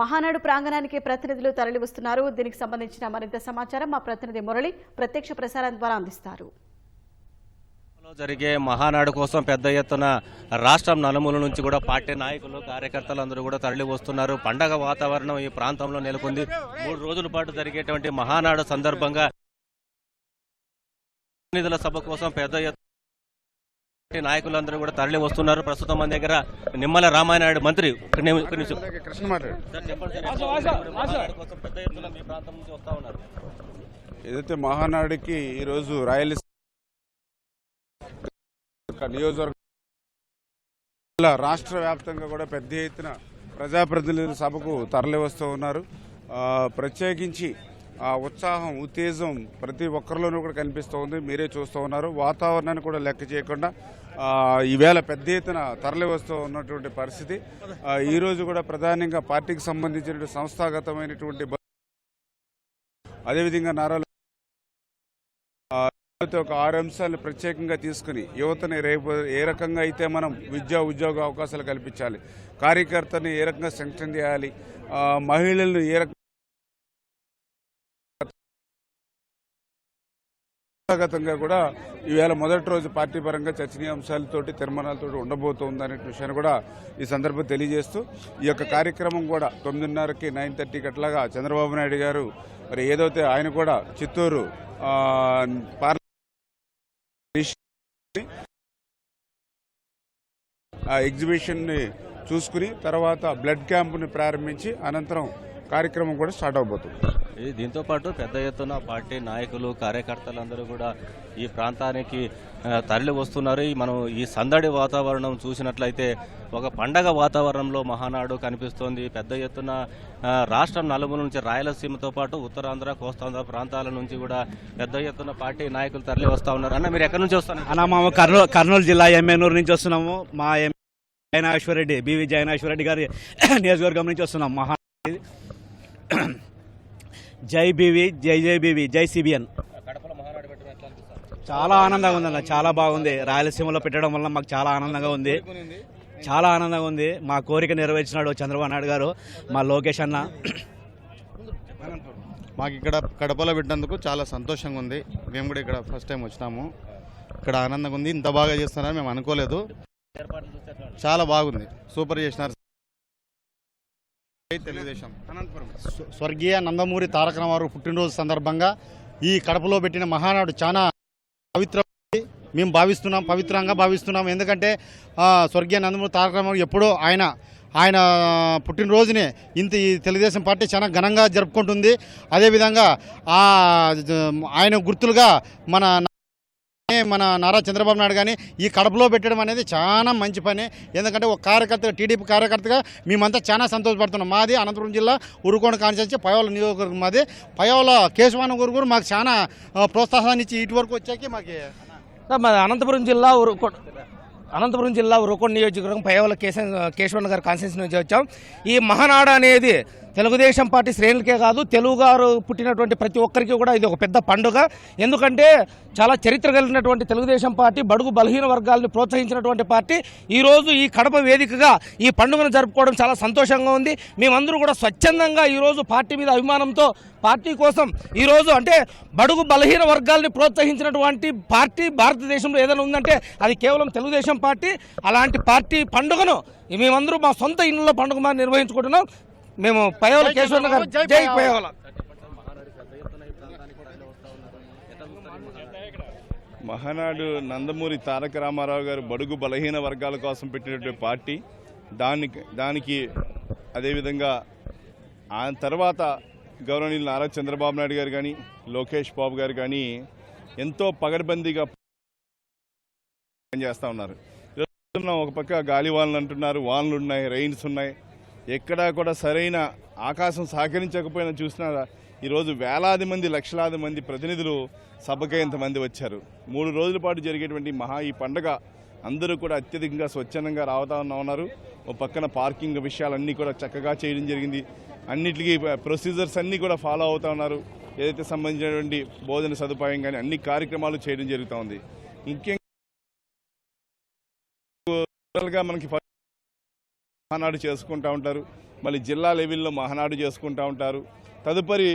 మహానాడు ప్రాంగణానికి ప్రతినిధులు తరలివస్తున్నారు. దీనికి సంబంధించిన మరింత సమాచారం మా ప్రతినిధి మురళి ప్రత్యక్ష ప్రసారం ద్వారా అందిస్తారు. జరిగే మహానాడు కోసం పెద్ద ఎత్తున రాష్ట్రం నలుమూల నుంచి కూడా పార్టీ నాయకులు కార్యకర్తలు అందరూ కూడా తరలి వస్తున్నారు పండగ వాతావరణం ఈ ప్రాంతంలో నెలకొంది. మూడు రోజుల పాటు జరిగేటువంటి మహానాడు సందర్భంగా ప్రతినిధుల సభ కోసం పెద్ద ఎత్తున నాయకులందరూ కూడా తరలి వస్తున్నారు. ప్రస్తుతం మన దగ్గర నిమ్మల రామానాయుడు మంత్రి. ఏదైతే మహానాడుకి ఈరోజు రాయలసీమ నియోజకవర్గం రాష్ట్ర వ్యాప్తంగా కూడా పెద్ద ఎత్తున ప్రజాప్రతినిధుల సభకు తరలి వస్తూ ఉన్నారు. ఆ, ప్రత్యేకించి ఆ ఉత్సాహం ఉత్తేజం ప్రతి ఒక్కరిలోనూ కూడా కనిపిస్తూ ఉంది. మీరే చూస్తూ ఉన్నారు. వాతావరణాన్ని కూడా లెక్క చేయకుండా ఈవేళ పెద్ద ఎత్తున తరలి వస్తూ ఉన్నటువంటి పరిస్థితి. ఈరోజు ఈ రోజు కూడా ప్రధానంగా పార్టీకి సంబంధించిన సంస్థాగతమైనటువంటి అదేవిధంగా నారా యువత ఒక ఆరు అంశాలను ప్రత్యేకంగా తీసుకుని యువతని రేపు ఏ రకంగా అయితే మనం విద్యా ఉద్యోగ అవకాశాలు కల్పించాలి కార్యకర్తని ఏ రకంగా శంక్షన్ చేయాలి మహిళలను ఏ రకంగా సంస్థాగతంగా కూడా ఈవేళ మొదటి రోజు పార్టీ పరంగా చర్చనీయాంశాలతోటి తీర్మానాలతో ఉండబోతోంది అనే విషయాన్ని కూడా ఈ సందర్భం తెలియజేస్తూ ఈ యొక్క కార్యక్రమం కూడా తొమ్మిదిన్నరకి నైన్ థర్టీకి అట్లాగా చంద్రబాబు నాయుడు గారు మరి ఏదైతే ఆయన కూడా చిత్తూరు ఆ, ఆ ఎగ్జిబిషన్ని చూసుకుని తర్వాత బ్లడ్ క్యాంప్ని ప్రారంభించి అనంతరం కార్యక్రమం కూడా స్టార్ట్ అవబోతుంది. దీంతో పాటు పెద్ద ఎత్తున పార్టీ నాయకులు కార్యకర్తలందరూ కూడా ఈ ప్రాంతానికి తరలి వస్తున్నారు. ఈ మనం ఈ సందడి వాతావరణం చూసినట్లయితే ఒక పండగ వాతావరణంలో మహానాడు కనిపిస్తోంది. పెద్ద ఎత్తున రాష్ట్రం నలుమూల నుంచి రాయలసీమతో పాటు ఉత్తరాంధ్ర కోస్తాంధ్ర ప్రాంతాల నుంచి కూడా పెద్ద ఎత్తున పార్టీ నాయకులు తరలి వస్తా ఉన్నారు. అన్న మీరు ఎక్కడి నుంచి వస్తున్నారు? అన్న మేము కర్నూలు కర్నూలు జిల్లా ఎమ్మెనూరు నుంచి వస్తున్నాము. మా ఎం జయనాశ్వరరెడ్డి బివి జయనాశ్వరరెడ్డి గారి నియోజకవర్గం నుంచి వస్తున్నాం. మహా జై బీవి జై జై బీవి జై సిబిఎన్. చాలా ఆనందంగా ఉందన్న చాలా బాగుంది. రాయలసీమలో పెట్టడం వల్ల మాకు చాలా ఆనందంగా ఉంది. చాలా ఆనందంగా ఉంది. మా కోరిక నెరవేర్చినాడు చంద్రబాబు నాయుడు గారు మా లోకేష్ అన్న. మాకు ఇక్కడ కడపలో పెట్టినందుకు చాలా సంతోషంగా ఉంది. మేము కూడా ఇక్కడ ఫస్ట్ టైం వచ్చినాము. ఇక్కడ ఆనందంగా ఉంది. ఇంత బాగా చేస్తున్నారని మేము అనుకోలేదు. చాలా బాగుంది. సూపర్ చేసినారు. తెలుగుదేశం. స్వర్గీయ నందమూరి తారక రామారావు పుట్టినరోజు సందర్భంగా ఈ కడపలో పెట్టిన మహానాడు చాలా పవిత్ర మేము భావిస్తున్నాం పవిత్రంగా భావిస్తున్నాం. ఎందుకంటే స్వర్గీయ నందమూరి తారక రామారావు ఎప్పుడో ఆయన ఆయన పుట్టినరోజునే ఇంత ఈ తెలుగుదేశం పార్టీ చాలా ఘనంగా జరుపుకుంటుంది. అదేవిధంగా ఆయన గుర్తులుగా మన మన నారా చంద్రబాబు నాయుడు కానీ ఈ కడపలో పెట్టడం అనేది చాలా మంచి పని. ఎందుకంటే ఒక కార్యకర్త టీడీపీ కార్యకర్తగా మేమంతా చాలా సంతోషపడుతున్నాం. మాది అనంతపురం జిల్లా ఉరుకోణ కాన్స్టిట్యూన్సీ పయోల నియోజకవర్గం మాది. పయోల కేశవాన గురు కూడా మాకు చాలా ప్రోత్సాహాన్ని ఇచ్చి ఇటు వరకు వచ్చాక మాకు మాది అనంతపురం జిల్లా ఉరుకొ అనంతపురం జిల్లా ఉరుకోండ నియోజకవర్గం పయోల కేశ కేశవన్ గారి కాన్స్టిట్యూన్సీ నుంచి వచ్చాం. ఈ మహానాడు అనేది తెలుగుదేశం పార్టీ శ్రేణులకే కాదు తెలుగుగారు పుట్టినటువంటి ప్రతి ఒక్కరికి కూడా ఇది ఒక పెద్ద పండుగ. ఎందుకంటే చాలా చరిత్ర కలిగినటువంటి తెలుగుదేశం పార్టీ బడుగు బలహీన వర్గాలను ప్రోత్సహించినటువంటి పార్టీ. ఈరోజు ఈ కడప వేదికగా ఈ పండుగను జరుపుకోవడం చాలా సంతోషంగా ఉంది. మేమందరూ కూడా స్వచ్ఛందంగా ఈరోజు పార్టీ మీద అభిమానంతో పార్టీ కోసం ఈరోజు అంటే బడుగు బలహీన వర్గాల్ని ప్రోత్సహించినటువంటి పార్టీ భారతదేశంలో ఏదైనా ఉందంటే అది కేవలం తెలుగుదేశం పార్టీ. అలాంటి పార్టీ పండుగను మేమందరూ మా సొంత ఇళ్ళలో పండుగ మా నిర్వహించుకుంటున్నాం. మేము పయోల కేశవ గారు జై పయోల. మహానాడు నందమూరి తారక రామారావు గారు బడుగు బలహీన వర్గాల కోసం పెట్టినటువంటి పార్టీ. దానికి దానికి అదేవిధంగా ఆ తర్వాత గౌరవనీయులు నారా చంద్రబాబు నాయుడు గారు కానీ లోకేష్ బాబు గారు కానీ ఎంతో పగడ్బందీగా పనిచేస్తూ ఉన్నారు. ఒక పక్క గాలి వానలు అంటున్నారు వానలు ఉన్నాయి రైన్స్ ఉన్నాయి ఎక్కడా కూడా సరైన ఆకాశం సహకరించకపోయినా చూసినా ఈరోజు వేలాది మంది లక్షలాది మంది ప్రతినిధులు సభకే ఇంతమంది వచ్చారు. మూడు రోజుల పాటు జరిగేటువంటి మహా ఈ పండగ అందరూ కూడా అత్యధికంగా స్వచ్ఛందంగా రావతా ఉన్నారు. ఓ పక్కన పార్కింగ్ విషయాలన్నీ కూడా చక్కగా చేయడం జరిగింది. అన్నిటికీ ప్రొసీజర్స్ అన్నీ కూడా ఫాలో అవుతా ఉన్నారు. ఏదైతే సంబంధించినటువంటి భోజన సదుపాయం కానీ అన్ని కార్యక్రమాలు చేయడం జరుగుతూ ఉంది. ముఖ్యంగా మనకి మహానాడు చేసుకుంటూ ఉంటారు. మళ్ళీ జిల్లా లెవెల్లో మహానాడు చేసుకుంటూ ఉంటారు. తదుపరి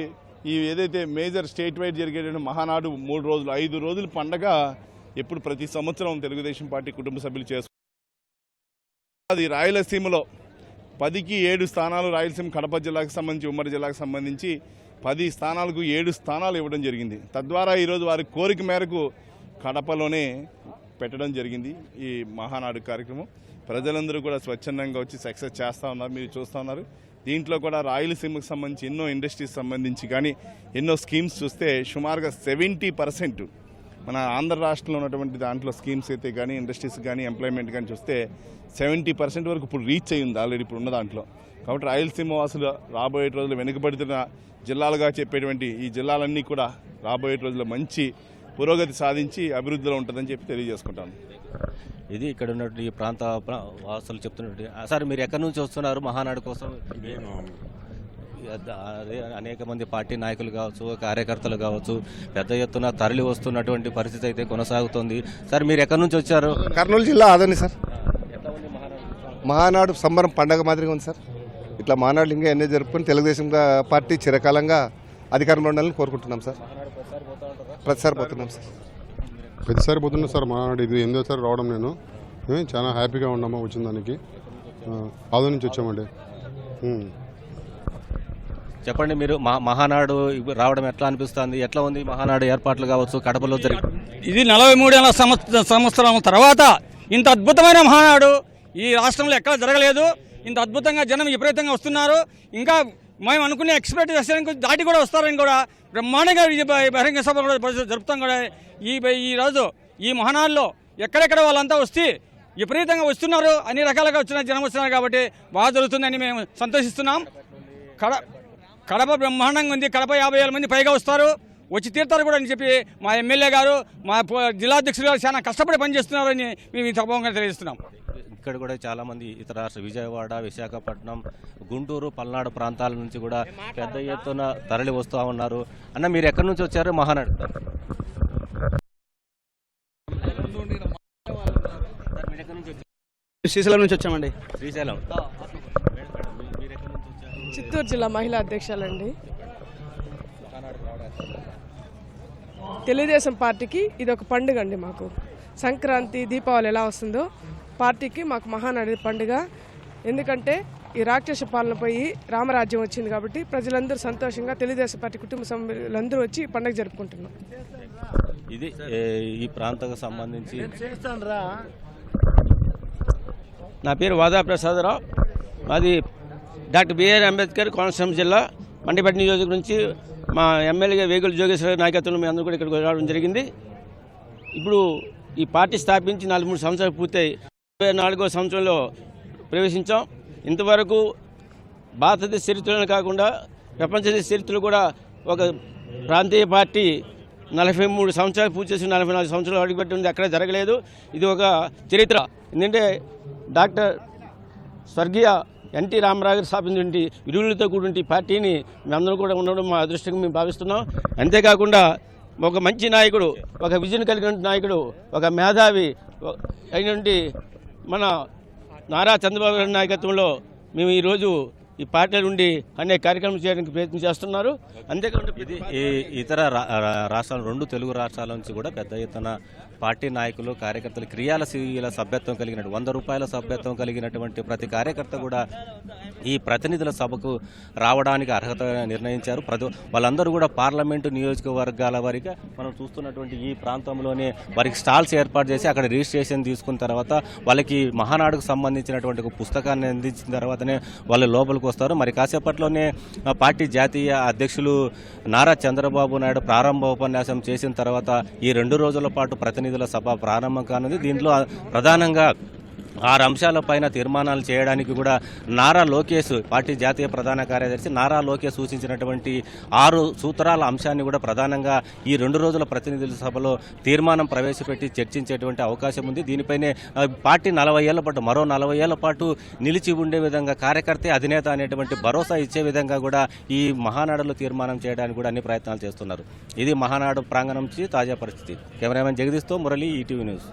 ఈ ఏదైతే మేజర్ స్టేట్ వైడ్ జరిగేటువంటి మహానాడు మూడు రోజులు ఐదు రోజుల పండగ ఎప్పుడు ప్రతి సంవత్సరం తెలుగుదేశం పార్టీ కుటుంబ సభ్యులు చేసుకుంటారు అది రాయలసీమలో పదికి ఏడు స్థానాలు రాయలసీమ కడప జిల్లాకు సంబంధించి ఉమ్మడి జిల్లాకు సంబంధించి పది స్థానాలకు ఏడు స్థానాలు ఇవ్వడం జరిగింది. తద్వారా ఈరోజు వారి కోరిక మేరకు కడపలోనే పెట్టడం జరిగింది ఈ మహానాడు కార్యక్రమం. ప్రజలందరూ కూడా స్వచ్ఛందంగా వచ్చి సక్సెస్ చేస్తూ ఉన్నారు మీరు చూస్తూ ఉన్నారు. దీంట్లో కూడా రాయలసీమకు సంబంధించి ఎన్నో ఇండస్ట్రీస్ సంబంధించి కానీ ఎన్నో స్కీమ్స్ చూస్తే సుమారుగా సెవెంటీ పర్సెంట్ మన ఆంధ్ర రాష్ట్రంలో ఉన్నటువంటి దాంట్లో స్కీమ్స్ అయితే కానీ ఇండస్ట్రీస్ కానీ ఎంప్లాయ్మెంట్ కానీ చూస్తే సెవెంటీ పర్సెంట్ వరకు ఇప్పుడు రీచ్ అయ్యింది ఆల్రెడీ ఇప్పుడు ఉన్న దాంట్లో. కాబట్టి రాయలసీమ వాసులు రాబోయే రోజులు వెనుకబడుతున్న జిల్లాలుగా చెప్పేటువంటి ఈ జిల్లాలన్నీ కూడా రాబోయే రోజుల్లో మంచి పురోగతి సాధించి అభివృద్ధిలో ఉంటుందని చెప్పి తెలియజేసుకుంటాను. ఇది ఇక్కడ ఉన్నటువంటి ఈ ప్రాంత ప్ర- వాసులు చెప్తున్నట్టు సార్ మీరు ఎక్కడి నుంచి వస్తున్నారు? మహానాడు కోసం? అదే అనేక మంది పార్టీ నాయకులు కావచ్చు కార్యకర్తలు కావచ్చు పెద్ద ఎత్తున తరలి వస్తున్నటువంటి పరిస్థితి అయితే కొనసాగుతుంది. సార్ మీరు ఎక్కడి నుంచి వచ్చారు? కర్నూలు జిల్లా ఆదని సార్. మహానాడు? సంబరం పండగ మాదిరిగా ఉంది సార్. ఇట్లా మహానాడు ఇంకా ఎన్నో జరుపుకొని తెలుగుదేశం గా- పార్టీ చిరకాలంగా అధికారంలో ఉండాలని కోరుకుంటున్నాం సార్. ప్రతిసారి పోతున్నాం సార్. ప్రతిసారి పోతున్నా సార్ మా ఇది ఎనిమిదోసారి రావడం నేను. చాలా హ్యాపీగా ఉన్నామా వచ్చిన దానికి. ఆదో నుంచి వచ్చామండి. చెప్పండి మీరు మా మహానాడు రావడం ఎట్లా అనిపిస్తుంది? ఎట్లా ఉంది మహానాడు ఏర్పాట్లు కావచ్చు కడపలో జరిగి? ఇది నలభై మూడేళ్ళ సంవత్సర సంవత్సరం తర్వాత ఇంత అద్భుతమైన మహానాడు ఈ రాష్ట్రంలో ఎక్కడ జరగలేదు. ఇంత అద్భుతంగా జనం విపరీతంగా వస్తున్నారు. ఇంకా మేము అనుకునే ఎక్స్పెక్ట్ చేసేందుకు దాటి కూడా వస్తారని కూడా. బ్రహ్మాండంగా బహిరంగ సభ కూడా జరుపుతాం కూడా. ఈ ఈ రోజు ఈ మహానాల్లో ఎక్కడెక్కడ వాళ్ళంతా వస్తే విపరీతంగా వస్తున్నారు. అన్ని రకాలుగా వచ్చిన జనం వస్తున్నారు కాబట్టి బాగా జరుగుతుందని మేము సంతోషిస్తున్నాం. కడ కడప బ్రహ్మాండంగా ఉంది. కడప యాభై మంది పైగా వస్తారు. వచ్చి తీరుతారు కూడా అని చెప్పి మా ఎమ్మెల్యే గారు మా జిల్లాధ్యక్షులు గారు చాలా కష్టపడి పనిచేస్తున్నారని మేము ఈ సభంగా తెలియజేస్తున్నాం. ఇక్కడ కూడా చాలా మంది ఇతర రాష్ట్ర విజయవాడ విశాఖపట్నం గుంటూరు పల్నాడు ప్రాంతాల నుంచి కూడా పెద్ద ఎత్తున తరలి వస్తూ ఉన్నారు. అన్న మీరు ఎక్కడి నుంచి వచ్చారు? మహానాడు? శ్రీశైలం నుంచి వచ్చామండి. శ్రీశైలం. చిత్తూరు జిల్లా మహిళా అధ్యక్షులండి తెలుగుదేశం పార్టీకి ఇది ఒక పండుగ అండి మాకు. సంక్రాంతి దీపావళి ఎలా వస్తుందో పార్టీకి మాకు మహానాడు పండుగ. ఎందుకంటే ఈ రాక్షస పాలన పోయి రామరాజ్యం వచ్చింది కాబట్టి ప్రజలందరూ సంతోషంగా తెలుగుదేశం పార్టీ కుటుంబ సభ్యులందరూ వచ్చి ఈ పండుగ జరుపుకుంటున్నాం. ఇది ఈ ప్రాంతానికి సంబంధించి. నా పేరు వాదా ప్రసాదరావు మాది డాక్టర్ బిఆర్ అంబేద్కర్ కోనసీమ జిల్లా మండిపట్టి నియోజకవర్గం నుంచి మా ఎమ్మెల్యే వేగుల జోగేశ్వర నాయకత్వంలో మేము అందరూ కూడా ఇక్కడికి రావడం జరిగింది. ఇప్పుడు ఈ పార్టీ స్థాపించి నాలుగు మూడు సంవత్సరాలు పూర్తయి ఇరవై నాలుగో సంవత్సరంలో ప్రవేశించాం. ఇంతవరకు భారతదేశ చరిత్రలో కాకుండా ప్రపంచ దేశ చరిత్రలో కూడా ఒక ప్రాంతీయ పార్టీ నలభై మూడు సంవత్సరాలు పూర్తి చేసి నలభై నాలుగు సంవత్సరాలు అడుగుపెట్టి ఉంది అక్కడ జరగలేదు. ఇది ఒక చరిత్ర. ఎందుకంటే డాక్టర్ స్వర్గీయ ఎన్టీ రామారావు గారు స్థాపించినటువంటి విలువలతో కూడిన పార్టీని మేమందరం కూడా ఉండడం మా అదృష్టంగా మేము భావిస్తున్నాం. అంతేకాకుండా ఒక మంచి నాయకుడు ఒక విజన్ కలిగిన నాయకుడు ఒక మేధావి అయినటువంటి మన నారా చంద్రబాబు గారి నాయకత్వంలో మేము ఈరోజు ఈ పార్టీ నుండి అనేక కార్యక్రమం చేయడానికి ప్రయత్నం చేస్తున్నారు. అంతేకాకుండా ఇది ఈ ఇతర రా- రాష్ట్రాలు రెండు తెలుగు రాష్ట్రాల నుంచి కూడా పెద్ద ఎత్తున పార్టీ నాయకులు కార్యకర్తలు క్రియాలశీల సభ్యత్వం కలిగినట్టు వంద రూపాయల సభ్యత్వం కలిగినటువంటి ప్రతి కార్యకర్త కూడా ఈ ప్రతినిధుల సభకు రావడానికి అర్హత నిర్ణయించారు. ప్రతి వాళ్ళందరూ కూడా పార్లమెంటు నియోజకవర్గాల వారిగా మనం చూస్తున్నటువంటి ఈ ప్రాంతంలోనే వారికి స్టాల్స్ ఏర్పాటు చేసి అక్కడ రిజిస్ట్రేషన్ తీసుకున్న తర్వాత వాళ్ళకి మహానాడుకు సంబంధించినటువంటి ఒక పుస్తకాన్ని అందించిన తర్వాతనే వాళ్ళు లోపలికి వస్తారు. మరి కాసేపట్లోనే పార్టీ జాతీయ అధ్యక్షులు నారా చంద్రబాబు నాయుడు ప్రారంభ ఉపన్యాసం చేసిన తర్వాత ఈ రెండు రోజుల పాటు ప్రతినిధి ప్రతినిధుల సభ ప్రారంభం కానుంది. దీంట్లో ప్రధానంగా ఆరు అంశాలపైన తీర్మానాలు చేయడానికి కూడా నారా లోకేష్ పార్టీ జాతీయ ప్రధాన కార్యదర్శి నారా లోకేష్ సూచించినటువంటి ఆరు సూత్రాల అంశాన్ని కూడా ప్రధానంగా ఈ రెండు రోజుల ప్రతినిధుల సభలో తీర్మానం ప్రవేశపెట్టి చర్చించేటువంటి అవకాశం ఉంది. దీనిపైనే పార్టీ నలభై ఏళ్ళ పాటు మరో నలభై ఏళ్ళ పాటు నిలిచి ఉండే విధంగా కార్యకర్త అధినేత అనేటువంటి భరోసా ఇచ్చే విధంగా కూడా ఈ మహానాడులో తీర్మానం చేయడానికి కూడా అన్ని ప్రయత్నాలు చేస్తున్నారు. ఇది మహానాడు ప్రాంగణం నుంచి తాజా పరిస్థితి. కెమెరామెన్ జగదీష్తో మురళి ఈటీవీ న్యూస్.